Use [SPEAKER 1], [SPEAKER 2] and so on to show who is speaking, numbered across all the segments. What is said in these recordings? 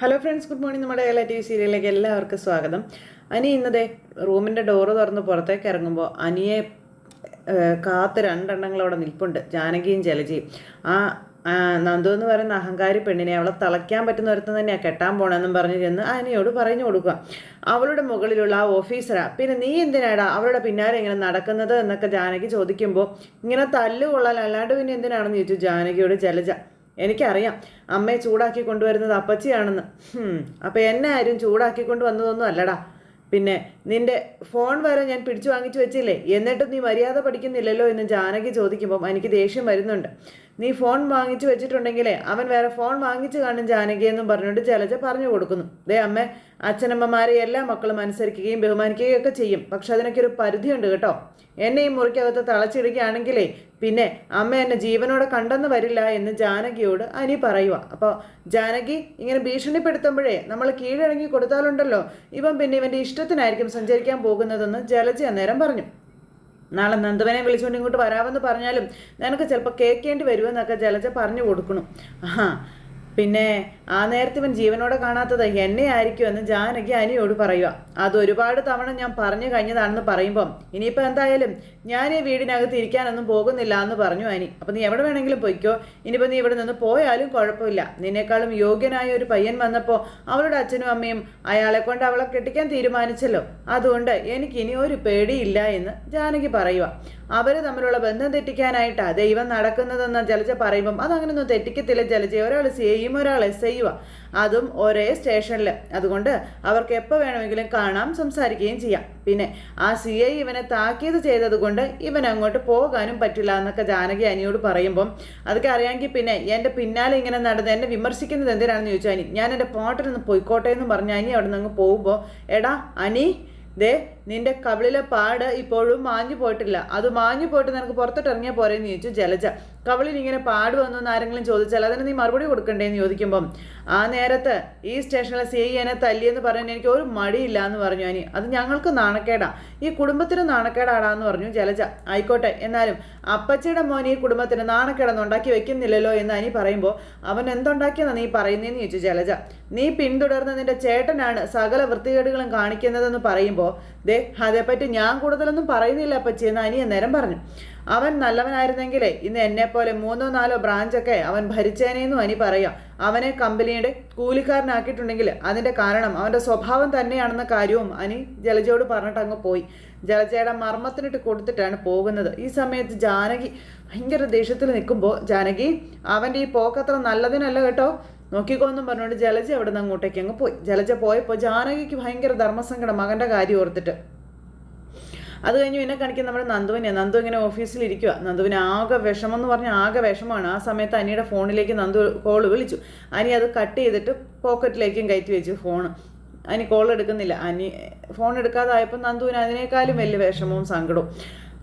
[SPEAKER 1] Hello friends good morning നമ്മുടെ Kerala T V സീരിയലിലേക്ക് എല്ലാവർക്കും സ്വാഗതം. അനി ഇന്നതെ റൂമിന്റെ ഡോറ് തുറന്ന് പുറത്തേക്ക് ഇറങ്ങുമ്പോൾ അനിയെ കാത്ത് രണ്ടെണ്ണങ്ങളവിടെ നിൽപ്പുണ്ട്. ജാനകിയും ജലജിയും. ആ, നന്ദു എന്ന് പറയുന്ന അഹങ്കാരി പെണ്ണിനെ അവളെ തളയ്ക്കാൻ പറ്റുന്ന ഒരുത്തം തന്നെയാണ് കെട്ടാൻ പോണെന്നും പറഞ്ഞ് ചെന്ന് അനിയോട് പറഞ്ഞു കൊടുക്കുക. അവളുടെ മുകളിലുള്ള ആ ഓഫീസറാ. പിന്നെ നീ എന്തിനാടാ അവളുടെ പിന്നാലെ ഇങ്ങനെ നടക്കുന്നത് എന്നൊക്കെ ജാനകി ചോദിക്കുമ്പോൾ ഇങ്ങനെ തല്ലുകൊള്ളാൻ അല്ലാണ്ട് പിന്നെ എന്തിനാണെന്ന് ചോദിച്ചു ജാനകിയോട് ജലജ. എനിക്കറിയാം. അമ്മയെ ചൂടാക്കി കൊണ്ടുവരുന്നത് അപ്പച്ചിയാണെന്ന്. അപ്പോൾ എന്നെ ആരും ചൂടാക്കി കൊണ്ടുവന്നതൊന്നും അല്ലടാ. പിന്നെ നിന്റെ ഫോൺ വരെ ഞാൻ പിടിച്ചു വാങ്ങിച്ചു വെച്ചില്ലേ? എന്നിട്ടും നീ മര്യാദ പഠിക്കുന്നില്ലല്ലോ എന്ന് ജാനകി ചോദിക്കുമ്പം എനിക്ക് ദേഷ്യം വരുന്നുണ്ട്. നീ ഫോൺ വാങ്ങിച്ചു വെച്ചിട്ടുണ്ടെങ്കിലേ അവൻ വേറെ ഫോൺ വാങ്ങിച്ചു കാണും ജാനകി എന്നും പറഞ്ഞുകൊണ്ട് ജലജ പറഞ്ഞു കൊടുക്കുന്നു. ദേ അമ്മ അച്ഛനമ്മമാരെ എല്ലാ മക്കളും അനുസരിക്കുകയും ബഹുമാനിക്കുകയും ഒക്കെ ചെയ്യും. പക്ഷെ അതിനൊക്കെ ഒരു പരിധിയുണ്ട് കേട്ടോ. എന്നെ ഈ മുറിക്കകത്ത് തളച്ചിടുകയാണെങ്കിലേ പിന്നെ അമ്മ എന്നെ ജീവനോടെ കണ്ടെന്ന് വരില്ല എന്ന് ജാനകിയോട് അനി പറയുക അപ്പോൾ ജാനകി ഇങ്ങനെ ഭീഷണിപ്പെടുത്തുമ്പോഴേ നമ്മൾ കീഴടങ്ങി കൊടുത്താലുണ്ടല്ലോ. ഇവൻ പിന്നെ ഇവന്റെ ഇഷ്ടത്തിനായിരിക്കും സഞ്ചരിക്കാൻ പോകുന്നതെന്ന് ജലജ അന്നേരം പറഞ്ഞു. നാളെ നന്ദവനെ വിളിച്ചുകൊണ്ട് ഇങ്ങോട്ട് വരാമെന്ന് പറഞ്ഞാലും നിനക്ക് ചിലപ്പോൾ കേൾക്കേണ്ടി വരുമെന്നൊക്കെ ജലജ പറഞ്ഞു കൊടുക്കണം. ആ പിന്നെ ആ നേരത്തെ ഇവൻ ജീവനോടെ കാണാത്തത് എന്നെ ആയിരിക്കും എന്ന് ജാനകി അനിയോട് പറയുക. അത് ഒരുപാട് തവണ ഞാൻ പറഞ്ഞു കഴിഞ്ഞതാണെന്ന് പറയുമ്പം ഇനിയിപ്പോൾ എന്തായാലും ഞാൻ ഈ വീടിനകത്ത് ഇരിക്കാനൊന്നും പോകുന്നില്ല എന്ന് പറഞ്ഞു അനി. അപ്പം നീ എവിടെ വേണമെങ്കിലും പോയിക്കോ? ഇനിയിപ്പോൾ നീ ഇവിടെ നിന്ന് പോയാലും കുഴപ്പമില്ല. നിന്നെക്കാളും യോഗ്യനായ ഒരു പയ്യൻ വന്നപ്പോൾ അവളുടെ അച്ഛനും അമ്മയും അയാളെ കൊണ്ട് അവളെ കെട്ടിക്കാൻ തീരുമാനിച്ചല്ലോ. അതുകൊണ്ട് എനിക്ക് ഇനി ഒരു പേടിയില്ല എന്ന് ജാനകി പറയുക. അവർ തമ്മിലുള്ള ബന്ധം തെറ്റിക്കാനായിട്ടാണ് ദൈവം നടക്കുന്നതെന്ന് ജലജ പറയുമ്പം. അതങ്ങനൊന്നും തെറ്റിക്കത്തില്ല ജലജ. ഒരാൾ സി ഐയും ഒരാൾ എസ് ഐയുവാ അതും ഒരേ സ്റ്റേഷനിൽ അതുകൊണ്ട് അവർക്ക് എപ്പോൾ വേണമെങ്കിലും കാണാം സംസാരിക്കുകയും ചെയ്യാം. പിന്നെ ആ സി ഐ ഇവനെ താക്കീത് ചെയ്തത് കൊണ്ട് ഇവൻ അങ്ങോട്ട് പോകാനും പറ്റില്ല എന്നൊക്കെ ജാനകി അനിയോട് പറയുമ്പം അതൊക്കെ അറിയാമെങ്കിൽ പിന്നെ എന്റെ പിന്നാലെ ഇങ്ങനെ നടന്ന് എന്നെ വിമർശിക്കുന്നത് എന്തിനാണെന്ന് ചോദിച്ചാൽ അനി ഞാൻ എന്റെ പാട്ടിൽ പോയിക്കോട്ടെ എന്ന് പറഞ്ഞ അനി അവിടെ നിന്ന് അങ്ങ് പോകുമ്പോൾ എടാ അനി ദേ നിന്റെ കവിളിലെ പാട് ഇപ്പോഴും മാഞ്ഞു പോയിട്ടില്ല. അത് മാഞ്ഞു പോയിട്ട് നിനക്ക് പുറത്തോട്ട് ഇറങ്ങിയാൽ പോരെന്ന് ചോദിച്ചു ജലജ. കവിളിൽ ഇങ്ങനെ പാട് വന്നു എന്ന് ആരെങ്കിലും ചോദിച്ചാൽ അതിന് നീ മറുപടി കൊടുക്കണ്ടേന്ന് ചോദിക്കുമ്പം ആ നേരത്ത് ഈ സ്റ്റേഷനിലെ സി എന്നെ തല്ലിയെന്ന് പറയാൻ എനിക്ക് ഒരു മടിയില്ല എന്ന് പറഞ്ഞു അനി. അത് ഞങ്ങൾക്ക് നാണക്കേടാ. ഈ കുടുംബത്തിന് നാണക്കേടാടാന്ന് പറഞ്ഞു ജലജ. ആയിക്കോട്ടെ എന്നാലും അപ്പച്ചയുടെ മോൻ ഈ കുടുംബത്തിന് നാണക്കേടൊന്നും ഉണ്ടാക്കി വെക്കുന്നില്ലല്ലോ എന്ന് അനി പറയുമ്പോൾ അവൻ എന്തുണ്ടാക്കിയെന്നാ നീ പറയുന്നതെന്ന് ചോദിച്ചു ജലജ. നീ പിന്തുടർന്ന് നിന്റെ ചേട്ടനാണ് സകല വൃത്തികേടുകളും കാണിക്കുന്നതെന്ന് പറയുമ്പോൾ ദേ അതേപ്പറ്റി ഞാൻ കൂടുതലൊന്നും പറയുന്നില്ല അപ്പച്ചി എന്ന് അനിയൻ നേരം പറഞ്ഞു. അവൻ നല്ലവനായിരുന്നെങ്കിലേ ഇന്ന് എന്നെപ്പോലെ മൂന്നോ നാലോ ബ്രാഞ്ചൊക്കെ അവൻ ഭരിച്ചേനേന്നും അനി പറയാം. അവനെ കമ്പനിയുടെ കൂലിക്കാരനാക്കിയിട്ടുണ്ടെങ്കിൽ അതിന്റെ കാരണം അവന്റെ സ്വഭാവം തന്നെയാണെന്ന കാര്യവും അനി ജലജയോട് പറഞ്ഞിട്ട് അങ്ങ് പോയി. ജലജയുടെ മർമ്മത്തിനിട്ട് കൊടുത്തിട്ടാണ് പോകുന്നത്. ഈ സമയത്ത് ജാനകി ഭയങ്കര ദേഷ്യത്തിൽ നിൽക്കുമ്പോൾ ജാനകി അവന്റെ ഈ പോക്കത്ര നല്ലതിനല്ല കേട്ടോ. നോക്കിക്കോന്നും പറഞ്ഞുകൊണ്ട് ജലജ അവിടെ നിന്ന് അങ്ങോട്ടേക്ക് അങ്ങ് പോയി. ജലജ പോയപ്പോൾ ജാനകിക്ക് ഭയങ്കര ധർമ്മസങ്കടം മകന്റെ കാര്യം ഓർത്തിട്ട്. അത് കഴിഞ്ഞ് പിന്നെ കാണിക്കുന്ന നമ്മുടെ നന്ദുവിനെ നന്ദു ഇങ്ങനെ ഓഫീസിൽ ഇരിക്കുക നന്ദുവിന് ആകെ വിഷമം എന്ന് പറഞ്ഞാൽ ആകെ വിഷമമാണ് ആ സമയത്ത് അനിയുടെ ഫോണിലേക്ക് നന്ദു കോൾ വിളിച്ചു. അനി അത് കട്ട് ചെയ്തിട്ട് പോക്കറ്റിലേക്കും കയറ്റി വെച്ചു ഫോൺ അനി കോൾ എടുക്കുന്നില്ല. അനി ഫോൺ എടുക്കാതായപ്പോൾ നന്ദുവിന് അതിനേക്കാളും വലിയ വിഷമവും സങ്കടവും.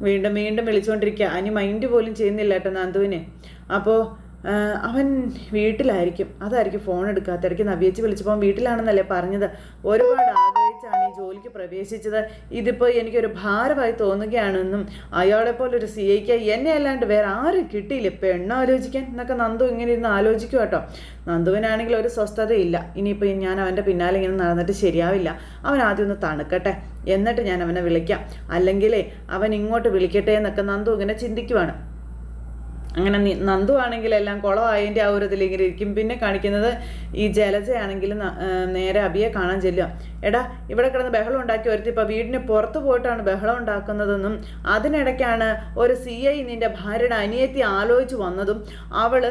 [SPEAKER 1] വീണ്ടും വീണ്ടും വിളിച്ചുകൊണ്ടിരിക്കുക അനി മൈൻഡ് പോലും ചെയ്യുന്നില്ല കേട്ടോ നന്ദുവിനെ. അപ്പോൾ അവൻ വീട്ടിലായിരിക്കും. അതായിരിക്കും ഫോൺ എടുക്കാത്ത. ഇടയ്ക്ക് നവ്യേച്ചി വിളിച്ചപ്പോൾ വീട്ടിലാണെന്നല്ലേ പറഞ്ഞത്. ഒരുപാട് ആഗ്രഹിച്ചാണ് ഈ ജോലിക്ക് പ്രവേശിച്ചത്. ഇതിപ്പോൾ എനിക്കൊരു ഭാരമായി തോന്നുകയാണെന്നും അയാളെപ്പോലെ ഒരു സി ഐക്ക് എന്നെ അല്ലാണ്ട് വേറെ ആരും കിട്ടിയില്ല. പെണ്ണ് ആലോചിക്കാൻ എന്നൊക്കെ നന്ദു ഇങ്ങനെ ഇരുന്ന് ആലോചിക്കും കേട്ടോ നന്ദുവിനാണെങ്കിൽ ഒരു സ്വസ്ഥതയില്ല. ഇനിയിപ്പോൾ ഞാൻ അവന്റെ പിന്നാലെ ഇങ്ങനെ നടന്നിട്ട് ശരിയാവില്ല. അവൻ ആദ്യം ഒന്ന് തണുക്കട്ടെ. എന്നിട്ട് ഞാൻ അവനെ വിളിക്കാം. അല്ലെങ്കിൽ അവൻ ഇങ്ങോട്ട് വിളിക്കട്ടെ എന്നൊക്കെ നന്ദു ഇങ്ങനെ ചിന്തിക്കുവാണ്. അങ്ങനെ നന്ദു ആണെങ്കിൽ എല്ലാം കുളമായതിന്റെ ആ ഒരു ഇതിലിങ്ങനെ ഇരിക്കും. പിന്നെ കാണിക്കുന്നത് ഈ ജലജയാണെങ്കിൽ നേരെ അബിയെ കാണാൻ ചെല്ലുക. എടാ ഇവിടെ കിടന്ന് ബഹളം ഉണ്ടാക്കി ഒരുത്തി. ഇപ്പോൾ വീടിന് പുറത്ത് പോയിട്ടാണ് ബഹളം ഉണ്ടാക്കുന്നതെന്നും അതിനിടയ്ക്കാണ് ഒരു സി ഐ നിന്റെ ഭാര്യയുടെ അനിയത്തി ആലോചിച്ച് വന്നതും അവൾ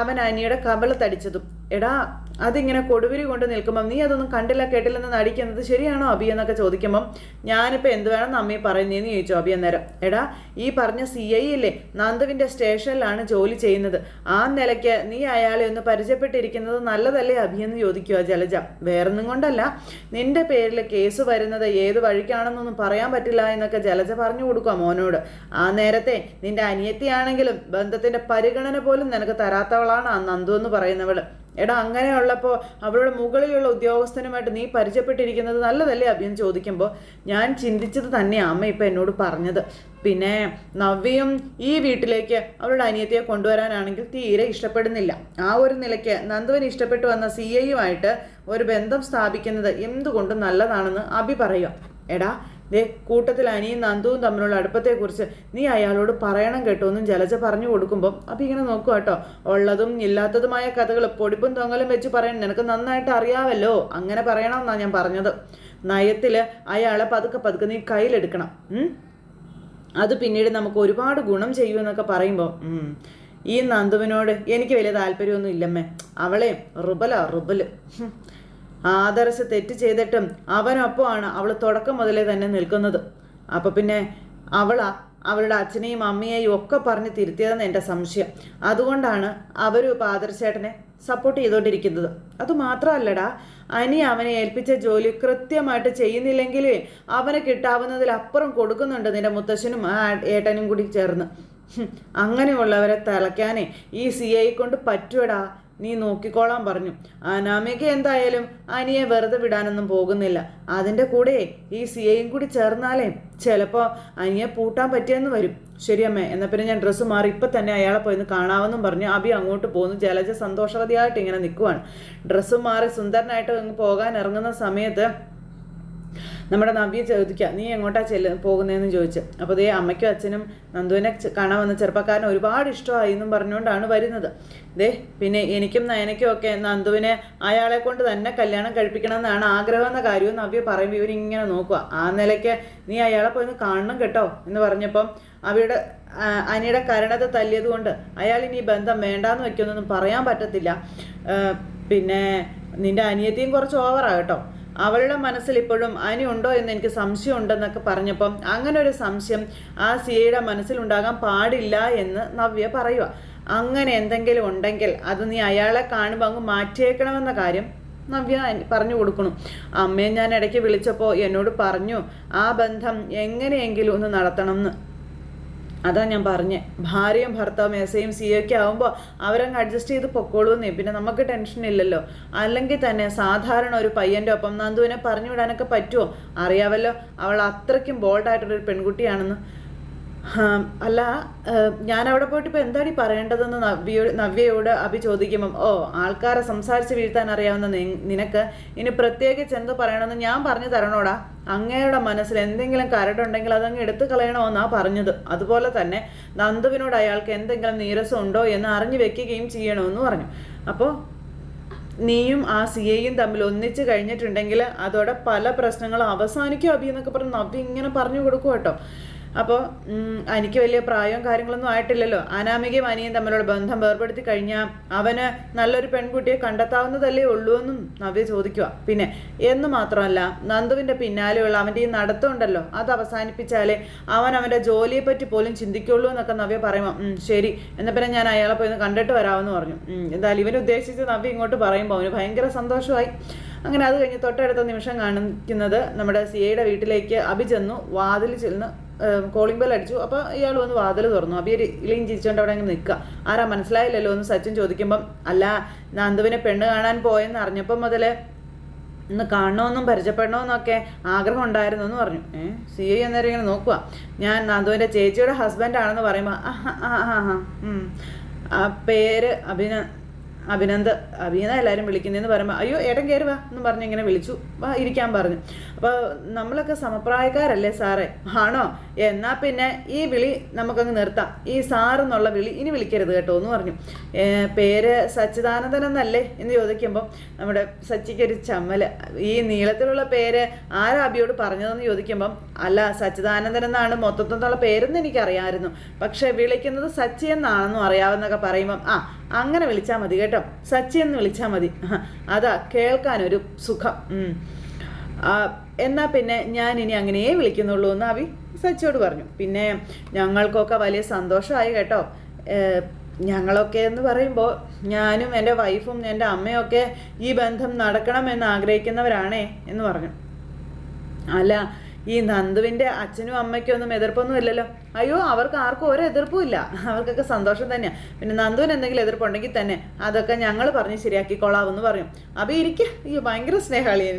[SPEAKER 1] അവൻ അനിയുടെ കബളത്തടിച്ചതും. എടാ അതിങ്ങനെ കൊടുവിരി കൊണ്ട് നിൽക്കുമ്പം നീ അതൊന്നും കണ്ടില്ല കേട്ടില്ലെന്ന് നടിക്കുന്നത് ശരിയാണോ അബി? എന്നൊക്കെ ചോദിക്കുമ്പം ഞാനിപ്പോൾ എന്ത് വേണം അമ്മി പറയുന്നതെന്ന് ചോദിച്ചു അബി അന്നേരം. എടാ ഈ പറഞ്ഞ സി ഐ ഇല്ലേ നന്ദുവിന്റെ സ്റ്റേഷനിലാണ് ജോലി ചെയ്യുന്നത്. ആ നിലയ്ക്ക് നീ അയാളെ ഒന്ന് പരിചയപ്പെട്ടിരിക്കുന്നത് നല്ലതല്ലേ അബി? എന്ന് ചോദിക്കുക ജലജ. വേറൊന്നും കൊണ്ടല്ല. നിന്റെ പേരിൽ കേസ് വരുന്നത് ഏത് വഴിക്കാണെന്നൊന്നും പറയാൻ പറ്റില്ല എന്നൊക്കെ ജലജ പറഞ്ഞു കൊടുക്കുക മോനോട്. ആ നേരത്തെ നിന്റെ അനിയത്തിയാണെങ്കിലും ബന്ധത്തിന്റെ പരിഗണന പോലും നിനക്ക് തരാത്തവളാണ് ആ നന്ദു എന്ന് പറയുന്നവൾ. എടാ അങ്ങനെയുള്ളപ്പോൾ അവരുടെ മുകളിലുള്ള ഉദ്യോഗസ്ഥനുമായിട്ട് നീ പരിചയപ്പെട്ടിരിക്കുന്നത് നല്ലതല്ലേ അഭി എന്ന് ചോദിക്കുമ്പോൾ ഞാൻ ചിന്തിച്ചത് തന്നെയാണ് അമ്മ ഇപ്പം എന്നോട് പറഞ്ഞത്. പിന്നെ നവ്യയും ഈ വീട്ടിലേക്ക് അവരുടെ അനിയത്തിയെ കൊണ്ടുവരാനാണെങ്കിൽ തീരെ ഇഷ്ടപ്പെടുന്നില്ല. ആ ഒരു നിലയ്ക്ക് നന്ദുവിന് ഇഷ്ടപ്പെട്ടു വന്ന സി ഐയുമായിട്ട് ഒരു ബന്ധം സ്ഥാപിക്കുന്നത് എന്തുകൊണ്ടും നല്ലതാണെന്ന് അഭി പറയുക. എടാ ദേ കൂട്ടത്തിൽ അനിയും നന്ദുവും തമ്മിലുള്ള അടുപ്പത്തെക്കുറിച്ച് നീ അയാളോട് പറയണം കേട്ടോ എന്നും ജലജ പറഞ്ഞു കൊടുക്കുമ്പോൾ അപ്പം ഇങ്ങനെ നോക്കുക കേട്ടോ. ഉള്ളതും ഇല്ലാത്തതുമായ കഥകൾ പൊടിപ്പും തൊങ്ങലും വെച്ച് പറയാൻ നിനക്ക് നന്നായിട്ട് അറിയാവല്ലോ. അങ്ങനെ പറയണമെന്നാണ് ഞാൻ പറഞ്ഞത്. നയത്തിൽ അയാളെ പതുക്കെ പതുക്കെ നീ കയ്യിലെടുക്കണം? അത് പിന്നീട് നമുക്ക് ഒരുപാട് ഗുണം ചെയ്യുമെന്നൊക്കെ പറയുമ്പോൾ ഈ നന്ദുവിനോട് എനിക്ക് വലിയ താല്പര്യമൊന്നും ഇല്ലമ്മേ. അവളെ റുബല റുബൽ. ആദർശ് തെറ്റ് ചെയ്തിട്ടും അവനൊപ്പമാണ് അവൾ തുടക്കം മുതലേ തന്നെ നിൽക്കുന്നത്. അപ്പം പിന്നെ അവളാ അവളുടെ അച്ഛനെയും അമ്മയെയും ഒക്കെ പറഞ്ഞ് തിരുത്തിയതെന്ന് എന്റെ സംശയം. അതുകൊണ്ടാണ് അവരും ഇപ്പോൾ ആദർശേട്ടനെ സപ്പോർട്ട് ചെയ്തുകൊണ്ടിരിക്കുന്നത് അതുമാത്രമല്ലടാ അനി അവനെ ഏൽപ്പിച്ച ജോലി കൃത്യമായിട്ട് ചെയ്യുന്നില്ലെങ്കിൽ അവനെ കിട്ടാവുന്നതിലപ്പുറം കൊടുക്കുന്നുണ്ട് നിന്റെ മുത്തശ്ശനും ആ ഏട്ടനും കൂടി ചേർന്ന്. അങ്ങനെയുള്ളവരെ തിളയ്ക്കാനേ ഈ സി ഐ കൊണ്ട് പറ്റുവടാ നീ നോക്കിക്കോളാൻ പറഞ്ഞു. അനാമിക എന്തായാലും അനിയെ വെറുതെ വിടാനൊന്നും പോകുന്നില്ല. അതിന്റെ കൂടെ ഈ സിയയും കൂടി ചേർന്നാലേ ചിലപ്പോൾ അനിയെ പൂട്ടാൻ പറ്റിയെന്ന് വരും. ശരിയമ്മേ എന്നാൽ പിന്നെ ഞാൻ ഡ്രസ്സ് മാറി ഇപ്പം തന്നെ അയാളെ പോയിന്ന് കാണാമെന്നും പറഞ്ഞു അബി അങ്ങോട്ട് പോകുന്നു ജലജ സന്തോഷവതിയായിട്ട് ഇങ്ങനെ നിൽക്കുവാണ് ഡ്രസ്സും മാറി സുന്ദരനായിട്ട് പോകാൻ ഇറങ്ങുന്ന സമയത്ത് നമ്മുടെ നവ്യ ചോദിക്കുക നീ എങ്ങോട്ടാ ചെല്ല പോകുന്നതെന്ന് ചോദിച്ചു. അപ്പോൾ ദേ അമ്മയ്ക്കും അച്ഛനും നന്ദുവിനെ കാണാൻ വന്ന ചെറുപ്പക്കാരന് ഒരുപാട് ഇഷ്ടമായി എന്നും പറഞ്ഞുകൊണ്ടാണ് വരുന്നത്. ദേ പിന്നെ എനിക്കും നയനയ്ക്കും ഒക്കെ നന്ദുവിനെ അയാളെ കൊണ്ട് തന്നെ കല്യാണം കഴിപ്പിക്കണം എന്നാണ് ആഗ്രഹം എന്ന കാര്യവും നവ്യ പറയുമ്പോൾ ഇവരിങ്ങനെ നോക്കുക ആ നിലയ്ക്ക് നീ അയാളെ പോയി കാണണം കേട്ടോ എന്ന് പറഞ്ഞപ്പം അവരുടെ അനിയുടെ കരണത തല്ലിയത് കൊണ്ട് അയാൾ ഇനി ബന്ധം വേണ്ടാന്ന് വെക്കുന്നൊന്നും പറയാൻ പറ്റത്തില്ല. പിന്നെ നിന്റെ അനിയത്തിയും കുറച്ച് ഓവറാ കേട്ടോ. അവളുടെ മനസ്സിൽ ഇപ്പോഴും അനി ഉണ്ടോ എന്ന് എനിക്ക് സംശയം ഉണ്ടെന്നൊക്കെ പറഞ്ഞപ്പം അങ്ങനെ ഒരു സംശയം ആ സിയയുടെ മനസ്സിലുണ്ടാകാൻ പാടില്ല എന്ന് നവ്യ പറയുക അങ്ങനെ എന്തെങ്കിലും ഉണ്ടെങ്കിൽ അത് നീ അയാളെ കാണുമ്പോൾ അങ്ങ് മാറ്റിയേക്കണമെന്ന കാര്യം നവ്യ പറഞ്ഞു കൊടുക്കണം അമ്മയെ ഞാൻ ഇടയ്ക്ക് വിളിച്ചപ്പോൾ എന്നോട് പറഞ്ഞു ആ ബന്ധം എങ്ങനെയെങ്കിലും ഒന്ന് നടത്തണം എന്ന്. അതാ ഞാൻ പറഞ്ഞേ. ഭാര്യയും ഭർത്താവും എസ് ഐയും സി ഒക്കെ ആകുമ്പോൾ അവരങ്ങ് അഡ്ജസ്റ്റ് ചെയ്ത് പൊക്കോളൂന്നേ. പിന്നെ നമുക്ക് ടെൻഷൻ ഇല്ലല്ലോ. അല്ലെങ്കിൽ തന്നെ സാധാരണ ഒരു പയ്യന്റെ ഒപ്പം നന്ദുവിനെ പറഞ്ഞു വിടാനൊക്കെ പറ്റുമോ അറിയാവല്ലോ. അവൾ അത്രയ്ക്കും ബോൾഡായിട്ടുള്ളൊരു പെൺകുട്ടിയാണെന്ന്. അല്ല ഞാൻ അവിടെ പോയിട്ട് ഇപ്പോൾ ഈ പറയേണ്ടതെന്ന് നവ്യോ നവ്യയോട് അഭി ചോദിക്കുമ്പം ഓ ആൾക്കാരെ സംസാരിച്ച് വീഴ്ത്താൻ അറിയാവുന്ന നിനക്ക് ഇനി പ്രത്യേകിച്ച് എന്ത് പറയണമെന്ന് ഞാൻ പറഞ്ഞു തരണോടാ. അങ്ങയുടെ മനസ്സിൽ എന്തെങ്കിലും കരടുണ്ടെങ്കിൽ അതങ്ങ് എടുത്തു കളയണമെന്നാ പറഞ്ഞത്. അതുപോലെ തന്നെ നന്ദുവിനോട് അയാൾക്ക് എന്തെങ്കിലും നീരസം ഉണ്ടോ എന്ന് അറിഞ്ഞു വെക്കുകയും ചെയ്യണമെന്ന് പറഞ്ഞു. അപ്പോൾ നീയും ആ സി എയും തമ്മിൽ ഒന്നിച്ച് കഴിഞ്ഞിട്ടുണ്ടെങ്കിൽ അതോടെ പല പ്രശ്നങ്ങളും അവസാനിക്കും അഭി എന്നൊക്കെ പറഞ്ഞ് നവ്യ ഇങ്ങനെ പറഞ്ഞു കൊടുക്കും കേട്ടോ അപ്പോൾ എനിക്ക് വലിയ പ്രായവും കാര്യങ്ങളൊന്നും ആയിട്ടില്ലല്ലോ. അനാമികയും അനിയും തമ്മിലുള്ള ബന്ധം വേർപെടുത്തി കഴിഞ്ഞാൽ അവന് നല്ലൊരു പെൺകുട്ടിയെ കണ്ടെത്താവുന്നതല്ലേ ഉള്ളൂ എന്നും നവ്യ ചോദിക്കുക പിന്നെ എന്ന് മാത്രമല്ല നന്ദുവിന്റെ പിന്നാലെയുള്ള അവന്റെ ഈ നടത്തം ഉണ്ടല്ലോ അത് അവസാനിപ്പിച്ചാലേ അവൻ അവന്റെ ജോലിയെപ്പറ്റി പോലും ചിന്തിക്കുള്ളൂ എന്നൊക്കെ നവ്യ പറയുമ്പോൾ ശരി എന്നാൽ പിന്നെ ഞാൻ അയാളെ പോയി ഒന്ന് കണ്ടിട്ട് വരാമെന്ന് പറഞ്ഞു. എന്തായാലും ഇവൻ ഉദ്ദേശിച്ച് നവ്യ ഇങ്ങോട്ട് പറയുമ്പോൾ അവന് ഭയങ്കര സന്തോഷമായി. അങ്ങനെ അത് കഴിഞ്ഞ് തൊട്ടടുത്ത നിമിഷം കാണിക്കുന്നത് നമ്മുടെ സിയയുടെ വീട്ടിലേക്ക് അഭി ചെന്നു വാതിൽ ചെന്ന് കോളിംഗ് ബെൽ അടിച്ചു. അപ്പോൾ ഇയാൾ വന്ന് വാതിൽ തുറന്നു. ഒരു ഇലയും ചിരിച്ചുകൊണ്ട് അവിടെ അങ്ങ് നിൽക്കുക ആരാ മനസ്സിലായില്ലല്ലോ എന്ന് സച്ചിൻ ചോദിക്കുമ്പം അല്ല നന്ദുവിനെ പെണ്ണ് കാണാൻ പോയെന്ന് അറിഞ്ഞപ്പം മുതലേ ഇന്ന് കാണണമെന്നും പരിചയപ്പെടണമെന്നൊക്കെ ആഗ്രഹം ഉണ്ടായിരുന്നു എന്ന് പറഞ്ഞു. ഏ സി ഐ അന്നേരം ഇങ്ങനെ നോക്കുക ഞാൻ നന്ദുവിന്റെ ചേച്ചിയുടെ ഹസ്ബൻഡാണെന്ന് പറയുമ്പോൾ ആ ആ ആ ആ ആ പേര് അഭിന അഭിനന്ദ് അഭിനന്ദ എല്ലാവരും വിളിക്കുന്നതെന്ന് പറയുമ്പോൾ അയ്യോ ഏട്ടൻ കയറി വാ എന്ന് പറഞ്ഞ് ഇങ്ങനെ വിളിച്ചു. വാ ഇരിക്കാൻ പറഞ്ഞു. അപ്പോൾ നമ്മളൊക്കെ സമപ്രായക്കാരല്ലേ സാറേ? ആണോ? എന്നാൽ പിന്നെ ഈ വിളി നമുക്കങ്ങ് നിർത്താം. ഈ സാറെന്നുള്ള വിളി ഇനി വിളിക്കരുത് കേട്ടോ എന്ന് പറഞ്ഞു. പേര് സച്ചിദാനന്ദൻ എന്നല്ലേ എന്ന് ചോദിക്കുമ്പോൾ നമ്മുടെ സച്ചിക്കൊരു ചമ്മൽ. ഈ നീളത്തിലുള്ള പേര് ആരാ അബിയോട് പറഞ്ഞതെന്ന് ചോദിക്കുമ്പം അല്ല സച്ചിദാനന്ദൻ എന്നാണ് മൊത്തത്തിലുള്ള പേരെന്ന് എനിക്കറിയാമായിരുന്നു. പക്ഷേ വിളിക്കുന്നത് സച്ചി എന്നാണെന്നും അറിയാവുന്നൊക്കെ പറയുമ്പം ആ അങ്ങനെ വിളിച്ചാൽ മതി കേട്ടോ. സച്ചി എന്ന് വിളിച്ചാൽ മതി. അതാ കേൾക്കാനൊരു സുഖം. ഉം. ആ, എന്നാ പിന്നെ ഞാൻ ഇനി അങ്ങനെയേ വിളിക്കുന്നുള്ളൂ എന്ന് അവി സച്ചിയോട് പറഞ്ഞു പിന്നെ ഞങ്ങൾക്കൊക്കെ വലിയ സന്തോഷമായി കേട്ടോ ഞങ്ങളൊക്കെ എന്ന് പറയുമ്പോൾ ഞാനും എന്റെ വൈഫും എന്റെ അമ്മയൊക്കെ ഈ ബന്ധം നടക്കണമെന്ന് ആഗ്രഹിക്കുന്നവരാണേ എന്ന് പറഞ്ഞു അല്ല ഈ നന്ദുവിന്റെ അച്ഛനും അമ്മയ്ക്കും ഒന്നും എതിർപ്പൊന്നും ഇല്ലല്ലോ. അയ്യോ അവർക്ക് ആർക്കും ഒരു എതിർപ്പും ഇല്ല. അവർക്കൊക്കെ സന്തോഷം തന്നെയാണ് പിന്നെ നന്ദുവിന് എന്തെങ്കിലും എതിർപ്പുണ്ടെങ്കിൽ തന്നെ അതൊക്കെ ഞങ്ങൾ പറഞ്ഞ് എന്ന് പറയും. അപ്പോൾ ഇരിക്കുക ഈ ഭയങ്കര സ്നേഹാളിയൻ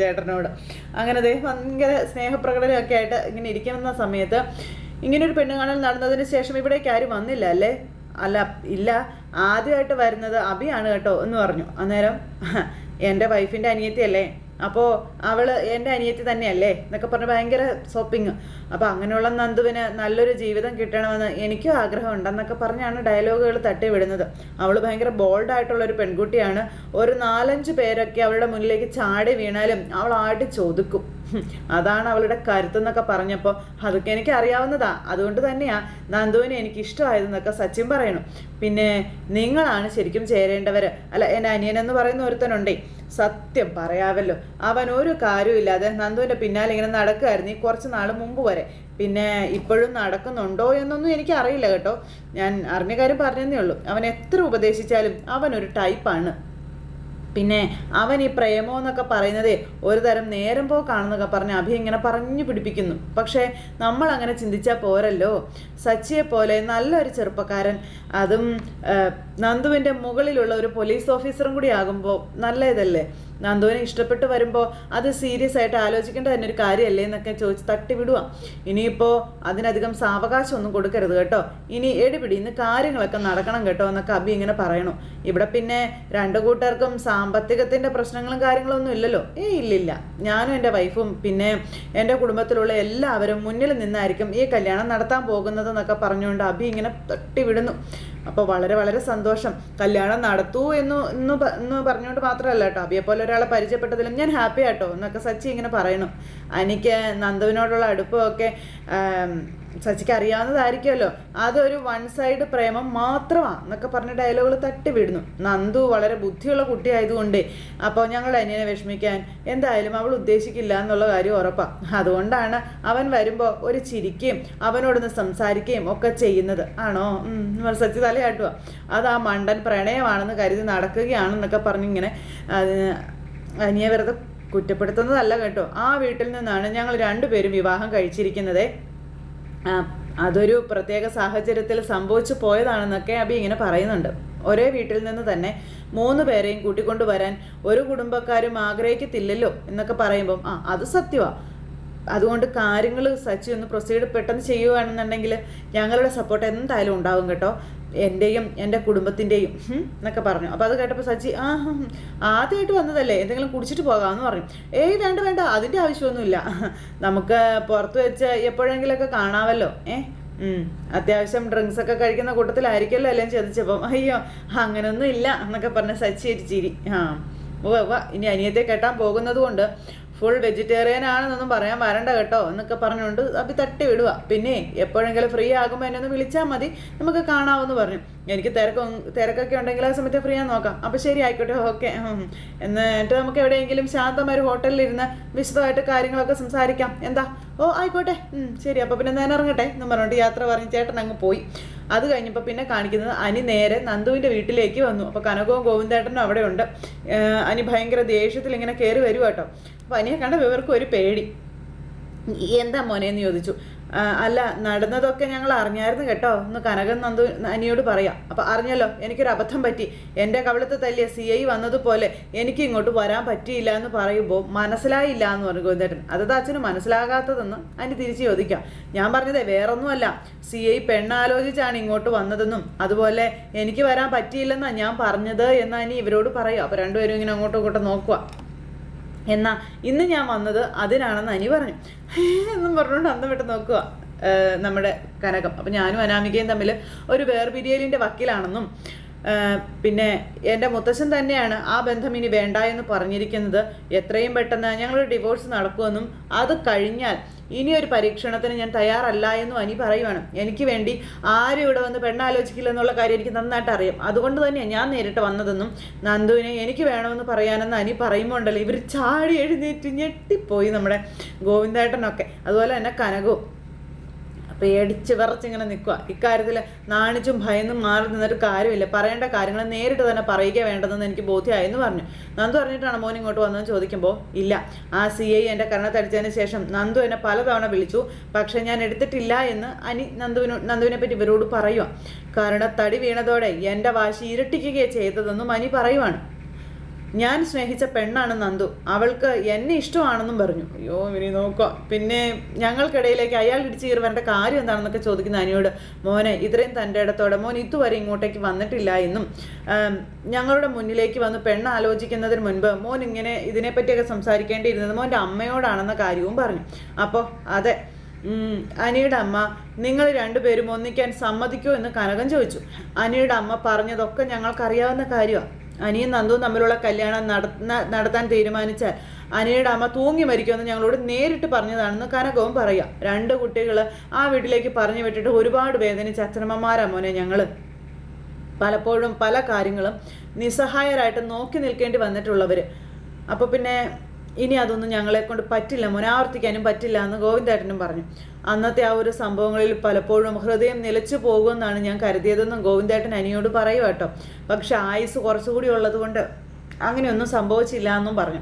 [SPEAKER 1] ചേട്ടനോട്. അങ്ങനെ ദേ ഭയങ്കര സ്നേഹപ്രകടനമൊക്കെ ആയിട്ട് ഇങ്ങനെ ഇരിക്കുന്ന സമയത്ത് ഇങ്ങനെ ഒരു പെണ്ണുകാണൽ നടന്നതിന് ശേഷം ഇവിടേക്ക് ആരും വന്നില്ല അല്ലേ? അല്ല ഇല്ല. ആദ്യമായിട്ട് വരുന്നത് അഭിയാണ് കേട്ടോ എന്ന് പറഞ്ഞു. അന്നേരം എന്റെ വൈഫിന്റെ അനിയത്തിയല്ലേ? അപ്പോൾ അവൾ എന്റെ അനിയത്തി തന്നെയല്ലേ? എന്നൊക്കെ പറഞ്ഞ് ഭയങ്കര ഷോപ്പിങ് അപ്പോൾ അങ്ങനെയുള്ള നന്ദുവിന് നല്ലൊരു ജീവിതം കിട്ടണമെന്ന് എനിക്കും ആഗ്രഹമുണ്ടെന്നൊക്കെ പറഞ്ഞാണ് ഡയലോഗുകൾ തട്ടി വിടുന്നത് അവൾ ഭയങ്കര ബോൾഡായിട്ടുള്ള ഒരു പെൺകുട്ടിയാണ്. ഒരു നാലഞ്ച് പേരൊക്കെ അവളുടെ മുന്നിലേക്ക് ചാടി വീണാലും അവൾ ആട്ടി ചോദിക്കും. അതാണ് അവളുടെ കരുത്തെന്നൊക്കെ പറഞ്ഞപ്പോൾ അതൊക്കെ എനിക്ക് അറിയാവുന്നതാ. അതുകൊണ്ട് തന്നെയാ നന്ദുവിനെ എനിക്ക് ഇഷ്ടമായതെന്നൊക്കെ സച്ചിൻ പറയണു. പിന്നെ നിങ്ങളാണ് ശരിക്കും ചേരേണ്ടവർ അല്ല എന്റെ അനിയനെന്ന് പറയുന്ന ഒരുത്തനുണ്ടേ. സത്യം പറയാവല്ലോ. അവൻ ഒരു കാര്യമില്ലാതെ നന്ദുവിന്റെ പിന്നാലെ ഇങ്ങനെ നടക്കുമായിരുന്നു ഈ കുറച്ച് നാൾ മുമ്പ് വരെ. പിന്നെ ഇപ്പോഴും നടക്കുന്നുണ്ടോ എന്നൊന്നും എനിക്ക് അറിയില്ല കേട്ടോ. ഞാൻ അറിഞ്ഞ കാര്യം പറഞ്ഞതേ ഉള്ളൂ. അവൻ എത്ര ഉപദേശിച്ചാലും അവനൊരു ടൈപ്പാണ് പിന്നെ അവൻ ഈ പ്രേമോ എന്നൊക്കെ പറയുന്നത് ഒരു തരം നേരം പോക്കാണെന്നൊക്കെ പറഞ്ഞ് അഭി ഇങ്ങനെ പറഞ്ഞു പിടിപ്പിക്കുന്നു. പക്ഷേ നമ്മൾ അങ്ങനെ ചിന്തിച്ചാൽ പോരല്ലോ. സച്ചിയെ പോലെ നല്ലൊരു ചെറുപ്പക്കാരൻ. അതും നന്ദുവിന്റെ മുകളിലുള്ള ഒരു പോലീസ് ഓഫീസറും കൂടി ആകുമ്പോൾ നല്ലതല്ലേ? നന്ദുവിനെ ഇഷ്ടപ്പെട്ട് വരുമ്പോൾ അത് സീരിയസ് ആയിട്ട് ആലോചിക്കേണ്ട തന്നെ ഒരു കാര്യമല്ലേ എന്നൊക്കെ ചോദിച്ച് തട്ടി വിടുക ഇനിയിപ്പോൾ അതിനധികം സാവകാശം ഒന്നും കൊടുക്കരുത് കേട്ടോ. ഇനി എടുപിടി ഇന്ന് കാര്യങ്ങളൊക്കെ നടക്കണം കേട്ടോ എന്നൊക്കെ അബി ഇങ്ങനെ പറയണു. ഇവിടെ പിന്നെ രണ്ടു കൂട്ടർക്കും സാമ്പത്തികത്തിന്റെ പ്രശ്നങ്ങളും കാര്യങ്ങളും ഒന്നും ഇല്ലല്ലോ. ഏ ഇല്ലില്ല. ഞാനും എന്റെ വൈഫും പിന്നെ എന്റെ കുടുംബത്തിലുള്ള എല്ലാവരും മുന്നിൽ നിന്നായിരിക്കും ഈ കല്യാണം നടത്താൻ പോകുന്നത് എന്നൊക്കെ പറഞ്ഞുകൊണ്ട് അബി ഇങ്ങനെ തട്ടി വിടുന്നു. അപ്പോൾ വളരെ വളരെ സന്തോഷം. കല്യാണം നടത്തൂ എന്ന് എന്ന് എന്ന് പറഞ്ഞുകൊണ്ട് മാത്രമല്ല കേട്ടോ. അബിയെ പോലെ ഒരാളെ പരിചയപ്പെട്ടതിലും ഞാൻ ഹാപ്പി ആട്ടോ എന്നൊക്കെ സച്ചി ഇങ്ങനെ പറയണം. എനിക്ക് നന്ദുവിനോടുള്ള അടുപ്പമൊക്കെ സച്ചിക്ക് അറിയാവുന്നതായിരിക്കുമല്ലോ. അതൊരു വൺ സൈഡ് പ്രേമം മാത്രമാണ് എന്നൊക്കെ പറഞ്ഞ ഡയലോഗുകൾ തട്ടി വിടുന്നു നന്ദു വളരെ ബുദ്ധിയുള്ള കുട്ടിയായതുകൊണ്ട് അപ്പോൾ ഞങ്ങൾ അനിയനെ വിഷമിക്കാൻ എന്തായാലും അവൾ ഉദ്ദേശിക്കില്ല എന്നുള്ള കാര്യം ഉറപ്പാണ് അതുകൊണ്ടാണ് അവൻ വരുമ്പോൾ ഒരു ചിരിക്കുകയും അവനോടൊന്ന് സംസാരിക്കുകയും ഒക്കെ ചെയ്യുന്നത്. ആണോ? സച്ചി തലയാട്ടുക അത് ആ മണ്ടൻ പ്രണയമാണെന്ന് കരുതി നടക്കുകയാണെന്നൊക്കെ പറഞ്ഞിങ്ങനെ അനിയെ വെറുതെ കുറ്റപ്പെടുത്തുന്നതല്ല കേട്ടോ. ആ വീട്ടിൽ നിന്നാണ് ഞങ്ങൾ രണ്ടുപേരും വിവാഹം കഴിച്ചിരിക്കുന്നത്. അതൊരു പ്രത്യേക സാഹചര്യത്തിൽ സംഭവിച്ചു പോയതാണെന്നൊക്കെ അബി ഇങ്ങനെ പറയുന്നുണ്ട്. ഒരേ വീട്ടിൽ നിന്ന് തന്നെ മൂന്ന് പേരെയും കൂട്ടിക്കൊണ്ടു വരാൻ ഒരു കുടുംബക്കാരും ആഗ്രഹിക്കത്തില്ലല്ലോ എന്നൊക്കെ പറയുമ്പം ആ അത് സത്യമാണ് അതുകൊണ്ട് കാര്യങ്ങൾ സച്ചി ഒന്ന് പ്രൊസീഡ് പെട്ടെന്ന് ചെയ്യുകയാണെന്നുണ്ടെങ്കിൽ ഞങ്ങളുടെ സപ്പോർട്ട് എന്തായാലും ഉണ്ടാവും കേട്ടോ. എന്റെയും എന്റെ കുടുംബത്തിന്റെയും എന്നൊക്കെ പറഞ്ഞു. അപ്പോൾ അത് കേട്ടപ്പോൾ സച്ചി ആ ആദ്യമായിട്ട് വന്നതല്ലേ? എന്തെങ്കിലും കുടിച്ചിട്ട് പോകാമെന്ന് പറഞ്ഞു. ഏയ് വേണ്ട വേണ്ട അതിന്റെ ആവശ്യമൊന്നുമില്ല. നമുക്ക് പുറത്ത് വെച്ച് എപ്പോഴെങ്കിലുമൊക്കെ കാണാമല്ലോ ഏ ഉം. അത്യാവശ്യം ഡ്രിങ്ക്സ് ഒക്കെ കഴിക്കുന്ന കൂട്ടത്തിലായിരിക്കല്ലോ എല്ലാം ചതിച്ചപ്പം അയ്യോ അങ്ങനൊന്നും ഇല്ല എന്നൊക്കെ പറഞ്ഞ സച്ചി ഒരു ചിരി. ആ ഇനി അനിയത്തെ കെട്ടാൻ പോകുന്നത് കൊണ്ട് ഫുൾ വെജിറ്റേറിയൻ ആണെന്നൊന്നും പറയാൻ വരണ്ട കേട്ടോ എന്നൊക്കെ പറഞ്ഞുകൊണ്ട് അഭി തട്ടി വിടുക. പിന്നെ എപ്പോഴെങ്കിലും ഫ്രീ ആകുമ്പോൾ എന്നെ ഒന്ന് വിളിച്ചാൽ മതി. നമുക്ക് കാണാമെന്ന് പറഞ്ഞു. എനിക്ക് തിരക്ക് തിരക്കൊക്കെ ഉണ്ടെങ്കിൽ ആ സമയത്ത് ഫ്രീ ആ നോക്കാം. അപ്പോൾ ശരി ആയിക്കോട്ടെ ഓക്കെ. എന്നിട്ട് നമുക്ക് എവിടെയെങ്കിലും ശാന്തമായ ഒരു ഹോട്ടലിൽ ഇരുന്ന് വിശദമായിട്ട് കാര്യങ്ങളൊക്കെ സംസാരിക്കാം. എന്താ? ഓ ആയിക്കോട്ടെ. ശരി അപ്പോൾ പിന്നെ ഞാൻ ഇറങ്ങട്ടെ എന്ന് പറഞ്ഞിട്ട് യാത്ര പറഞ്ഞ് ചേട്ടൻ അങ്ങ് പോയി. അത് കഴിഞ്ഞപ്പോൾ പിന്നെ കാണിക്കുന്നത് അനി നേരെ നന്ദുവിന്റെ വീട്ടിലേക്ക് വന്നു. അപ്പോൾ കനകവും ഗോവിന്ദേട്ടനും അവിടെ ഉണ്ട് അനി ഭയങ്കര ദേഷ്യത്തിൽ ഇങ്ങനെ കയറി വരുവാട്ടോ അപ്പോൾ അനിയെ കണ്ട ഇവർക്ക് ഒരു പേടി. എന്താ മോനെ? എന്ന് ചോദിച്ചു. "ആ, അല്ല നടന്നതൊക്കെ ഞങ്ങൾ അറിഞ്ഞായിരുന്നു കേട്ടോ. ഒന്ന് കനകൻ നന്ദു അനിയോട് പറയാം. അപ്പം അറിഞ്ഞല്ലോ എനിക്കൊരു അബദ്ധം പറ്റി. എന്റെ കവിളത്ത് തല്ലിയ സി ഐ വന്നതുപോലെ എനിക്ക് ഇങ്ങോട്ട് വരാൻ പറ്റിയില്ല എന്ന് പറയുമ്പോൾ മനസ്സിലായില്ല എന്ന് പറഞ്ഞു ഗോവിന്ദേട്ടൻ. അതത് അച്ഛന് മനസ്സിലാകാത്തതെന്ന് അനി തിരിച്ച് ചോദിക്കാം. ഞാൻ പറഞ്ഞതേ വേറൊന്നുമല്ല. സി ഐ പെണ്ണാലോചിച്ചാണ് ഇങ്ങോട്ട് വന്നതെന്നും അതുപോലെ എനിക്ക് വരാൻ പറ്റിയില്ലെന്നാണ് ഞാൻ പറഞ്ഞത് എന്ന് അനി ഇവരോട് പറയുക അപ്പോൾ രണ്ടുപേരും ഇങ്ങനെ അങ്ങോട്ടും ഇങ്ങോട്ടും നോക്കുക എന്നാ ഇന്ന് ഞാൻ വന്നത് അതിനാണെന്ന് അനി പറഞ്ഞു. എന്നും പറഞ്ഞുകൊണ്ട് അന്ന് വിട്ട് നോക്കുക നമ്മുടെ കനകം. അപ്പം ഞാനും അനാമികയും തമ്മിൽ ഒരു വേർപിരിയലിന്റെ വക്കീലാണെന്നും പിന്നെ എന്റെ മുത്തശ്ശൻ തന്നെയാണ് ആ ബന്ധം ഇനി വേണ്ട എന്ന് പറഞ്ഞിരിക്കുന്നത്. എത്രയും പെട്ടെന്ന് ഞങ്ങളുടെ ഡിവോഴ്സ് നടക്കുമെന്നും അത് കഴിഞ്ഞാൽ ഇനി ഒരു പരീക്ഷണത്തിന് ഞാൻ തയ്യാറല്ല എന്നും അനി പറയുവാണ്. എനിക്ക് വേണ്ടി ആരും ഇവിടെ വന്ന് പെണ്ണാലോചിക്കില്ല എന്നുള്ള കാര്യം എനിക്ക് നന്നായിട്ട് അറിയാം. അതുകൊണ്ട് തന്നെയാണ് ഞാൻ നേരിട്ട് വന്നതെന്നും നന്ദുവിനെ എനിക്ക് വേണമെന്ന് പറയാനെന്ന് അനി പറയുമ്പോൾ ഉണ്ടല്ലോ ഇവർ ചാടി എഴുന്നേറ്റ് ഞെട്ടിപ്പോയി നമ്മുടെ ഗോവിന്ദേട്ടനൊക്കെ. അതുപോലെ തന്നെ കനകവും. പേടിച്ച് വിറച്ചിങ്ങനെ നിൽക്കുക ഇക്കാര്യത്തിൽ നാണിച്ചും ഭയന്നും മാറി നിന്നൊരു കാര്യമില്ല. പറയേണ്ട കാര്യങ്ങൾ നേരിട്ട് തന്നെ പറയുക വേണ്ടതെന്ന് എനിക്ക് ബോധ്യമായെന്ന് പറഞ്ഞു. നന്ദു പറഞ്ഞിട്ടാണ് മോൻ ഇങ്ങോട്ട് വന്നതെന്ന് ചോദിക്കുമ്പോൾ ഇല്ല. ആ സി ഐ എന്റെ കരണത്തടിച്ചതിന് ശേഷം നന്ദു എന്നെ പലതവണ വിളിച്ചു. പക്ഷേ ഞാൻ എടുത്തിട്ടില്ല എന്ന് അനി നന്ദുവിനോ നന്ദുവിനെ പറ്റി ഇവരോട് പറയുക കാരണം തടി വീണതോടെ എന്റെ വാശി ഇരട്ടിക്കുകയാണ് ചെയ്തതെന്നും അനി പറയുവാണ്. ഞാൻ സ്നേഹിച്ച പെണ്ണാണ് നന്ദു. അവൾക്ക് എന്നെ ഇഷ്ടമാണെന്നും പറഞ്ഞു. അയ്യോ ഇനി നോക്കുക പിന്നെ ഞങ്ങൾക്കിടയിലേക്ക് അയാൾ ഇടിച്ചു കയറി വരേണ്ട കാര്യം എന്താണെന്നൊക്കെ ചോദിക്കുന്ന അനിയോട് മോനെ ഇത്രയും തന്റെ ഇടത്തോടെ മോൻ ഇതുവരെ ഇങ്ങോട്ടേക്ക് വന്നിട്ടില്ല എന്നും. ഞങ്ങളുടെ മുന്നിലേക്ക് വന്ന് പെണ്ണ് ആലോചിക്കുന്നതിന് മുൻപ് മോൻ ഇങ്ങനെ ഇതിനെപ്പറ്റിയൊക്കെ സംസാരിക്കേണ്ടിയിരുന്നത് മോന്റെ അമ്മയോടാണെന്ന കാര്യവും പറഞ്ഞു. അപ്പോൾ അതെ. അനിയുടെ അമ്മ നിങ്ങൾ രണ്ടുപേരും ഒന്നിക്കാൻ സമ്മതിക്കോ എന്ന് കനകം ചോദിച്ചു. അനിയുടെ അമ്മ പറഞ്ഞതൊക്കെ ഞങ്ങൾക്കറിയാവുന്ന കാര്യമാണ് അനിയും നന്ദുവും തമ്മിലുള്ള കല്യാണം നടന്ന നടത്താൻ തീരുമാനിച്ചാൽ അനിയുടെ അമ്മ തൂങ്ങി മരിക്കുമെന്ന് ഞങ്ങളോട് നേരിട്ട് പറഞ്ഞതാണെന്ന് കനകവും പറയാം. രണ്ട് കുട്ടികൾ ആ വീട്ടിലേക്ക് പറഞ്ഞു വിട്ടിട്ട് ഒരുപാട് വേദനിച്ച അച്ഛനമ്മമാരാ മോനെ ഞങ്ങൾ പലപ്പോഴും പല കാര്യങ്ങളും നിസ്സഹായരായിട്ട് നോക്കി നിൽക്കേണ്ടി വന്നിട്ടുള്ളവർ അപ്പോൾ പിന്നെ ഇനി അതൊന്നും ഞങ്ങളെ കൊണ്ട് പറ്റില്ല. മുനാവർത്തിക്കാനും പറ്റില്ല എന്ന് ഗോവിന്ദേട്ടനും പറഞ്ഞു. അന്നത്തെ ആ ഒരു സംഭവങ്ങളിൽ പലപ്പോഴും ഹൃദയം നിലച്ചു പോകുമെന്നാണ് ഞാൻ കരുതിയതെന്നും ഗോവിന്ദേട്ടൻ അനിയോട് പറയുക കേട്ടോ. പക്ഷെ ആയുസ് കുറച്ചുകൂടി ഉള്ളതുകൊണ്ട് അങ്ങനെയൊന്നും സംഭവിച്ചില്ല എന്നും പറഞ്ഞു.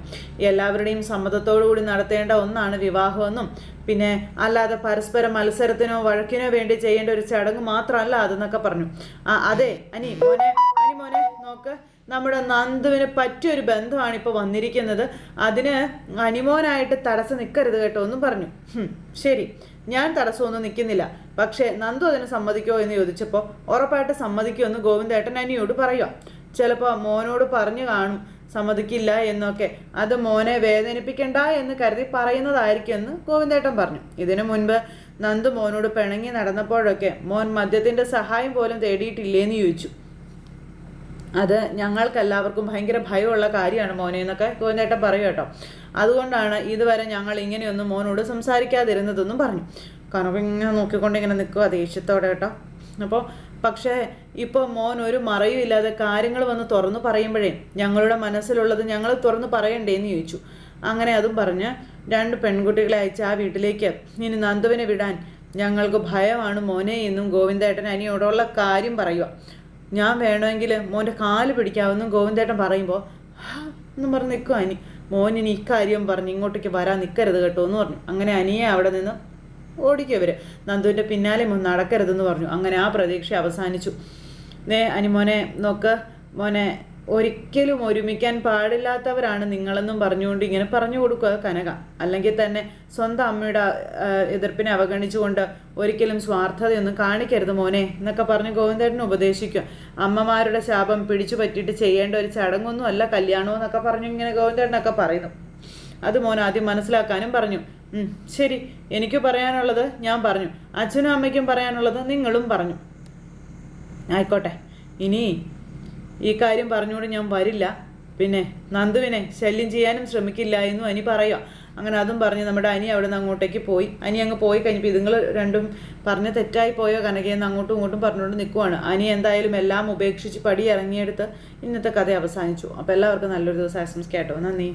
[SPEAKER 1] എല്ലാവരുടെയും സമ്മതത്തോടു കൂടി നടത്തേണ്ട ഒന്നാണ് വിവാഹമെന്നും. പിന്നെ അല്ലാതെ പരസ്പര മത്സരത്തിനോ വഴക്കിനോ വേണ്ടി ചെയ്യേണ്ട ഒരു ചടങ്ങ് മാത്രമല്ല അതെന്നൊക്കെ പറഞ്ഞു. ആ അതെ അനി മോനെ അനി മോനെ നോക്ക്. നമ്മുടെ നന്ദുവിന് പറ്റിയൊരു ബന്ധമാണ് ഇപ്പോൾ വന്നിരിക്കുന്നത്. അതിന് അനിമോനായിട്ട് തടസ്സം നിൽക്കരുത് കേട്ടോ എന്നും പറഞ്ഞു. ശരി. ഞാൻ തടസ്സമൊന്നും നിൽക്കുന്നില്ല പക്ഷേ നന്ദു അതിന് സമ്മതിക്കുമോ എന്ന് ചോദിച്ചപ്പോൾ ഉറപ്പായിട്ട് സമ്മതിക്കുമെന്ന് ഗോവിന്ദേട്ടൻ അനിയോട് പറയുക ചിലപ്പോൾ മോനോട് പറഞ്ഞു കാണും. സമ്മതിക്കില്ല എന്നൊക്കെ. അത് മോനെ വേദനിപ്പിക്കണ്ട എന്ന് കരുതി പറയുന്നതായിരിക്കും എന്ന് ഗോവിന്ദേട്ടൻ പറഞ്ഞു. ഇതിനു മുൻപ് നന്ദു മോനോട് പിണങ്ങി നടന്നപ്പോഴൊക്കെ മോൻ മദ്യത്തിന്റെ സഹായം പോലും തേടിയിട്ടില്ലേന്ന് ചോദിച്ചു. അത് ഞങ്ങൾക്കെല്ലാവർക്കും ഭയങ്കര ഭയമുള്ള കാര്യമാണ് മോനെ എന്നൊക്കെ ഗോവിന്ദേട്ടൻ പറയും കേട്ടോ. അതുകൊണ്ടാണ് ഇതുവരെ ഞങ്ങൾ ഇങ്ങനെയൊന്നും മോനോട് സംസാരിക്കാതിരുന്നതെന്നും പറഞ്ഞു. കാരണം ഇങ്ങനെ നോക്കിക്കൊണ്ട് ഇങ്ങനെ നിൽക്കുക ദേഷ്യത്തോടെ കേട്ടോ. അപ്പോൾ പക്ഷേ ഇപ്പോൾ മോൻ ഒരു മറയുമില്ലാതെ കാര്യങ്ങൾ വന്ന് തുറന്നു പറയുമ്പോഴേ ഞങ്ങളുടെ മനസ്സിലുള്ളത് ഞങ്ങൾ തുറന്നു പറയണ്ടേന്ന് ചോദിച്ചു. അങ്ങനെ അതും പറഞ്ഞ് രണ്ട് പെൺകുട്ടികളെ അയച്ച് ആ വീട്ടിലേക്ക്. ഇനി നന്ദുവിനെ വിടാൻ ഞങ്ങൾക്ക് ഭയമാണ് മോനെ എന്നും ഗോവിന്ദേട്ടൻ അനിയോടുള്ള കാര്യം പറയുക ഞാൻ വേണമെങ്കിൽ മോന്റെ കാൽ പിടിക്കാമെന്നും ഗോവിന്ദേട്ടൻ പറയുമ്പോൾ എന്നും പറഞ്ഞ് നിൽക്കും അനി. മോനിനി ഇക്കാര്യം പറഞ്ഞ് ഇങ്ങോട്ടേക്ക് വരാൻ നിൽക്കരുത് കേട്ടോ എന്ന് പറഞ്ഞു. അങ്ങനെ അനിയെ അവിടെ നിന്ന് ഓടിക്കും അവർ നന്ദുവിന്റെ പിന്നാലെ മോൻ നടക്കരുതെന്ന് പറഞ്ഞു. അങ്ങനെ ആ പ്രതീക്ഷ അവസാനിച്ചു. നേ അനി മോനെ നോക്ക്. മോനെ ഒരിക്കലും ഒരുമിക്കാൻ പാടില്ലാത്തവരാണ് നിങ്ങളെന്നും പറഞ്ഞുകൊണ്ട് ഇങ്ങനെ പറഞ്ഞു കൊടുക്കുക കനക. അല്ലെങ്കിൽ തന്നെ സ്വന്തം അമ്മയുടെ എതിർപ്പിനെ അവഗണിച്ചുകൊണ്ട് ഒരിക്കലും സ്വാർത്ഥതയൊന്നും കാണിക്കരുത് മോനെ എന്നൊക്കെ പറഞ്ഞ് ഗോവിന്ദേട്ടനെ ഉപദേശിക്കുക. അമ്മമാരുടെ ശാപം പിടിച്ചു പറ്റിയിട്ട് ചെയ്യേണ്ട ഒരു ചടങ്ങൊന്നും അല്ല കല്യാണം എന്നൊക്കെ പറഞ്ഞു ഇങ്ങനെ ഗോവിന്ദേട്ടനൊക്കെ പറയുന്നു. അത് മോൻ ആദ്യം മനസ്സിലാക്കാനും പറഞ്ഞു. "ഉം, ശരി എനിക്ക് പറയാനുള്ളത് ഞാൻ പറഞ്ഞു. അച്ഛനും അമ്മയ്ക്കും പറയാനുള്ളത് നിങ്ങളും പറഞ്ഞു. ആയിക്കോട്ടെ. ഇനി ഈ കാര്യം പറഞ്ഞുകൊണ്ട് ഞാൻ വരില്ല. പിന്നെ നന്ദുവിനെ ശല്യം ചെയ്യാനും ശ്രമിക്കില്ല എന്നും അനി പറയുക അങ്ങനെ അതും പറഞ്ഞ് നമ്മുടെ അനി അവിടെ നിന്ന് അങ്ങോട്ടേക്ക് പോയി. അനി അങ്ങ് പോയി കഴിഞ്ഞപ്പോൾ ഇതുങ്ങൾ രണ്ടും പറഞ്ഞ് തെറ്റായി പോയോ കനകയെന്ന് അങ്ങോട്ടും ഇങ്ങോട്ടും പറഞ്ഞുകൊണ്ട് നിൽക്കുവാണ് അനി എന്തായാലും എല്ലാം ഉപേക്ഷിച്ച് പടി ഇറങ്ങിയെടുത്ത് ഇന്നത്തെ കഥ അവസാനിച്ചു. അപ്പോൾ എല്ലാവർക്കും നല്ലൊരു ദിവസം ആശംസിക്കാട്ടോ. നന്ദി.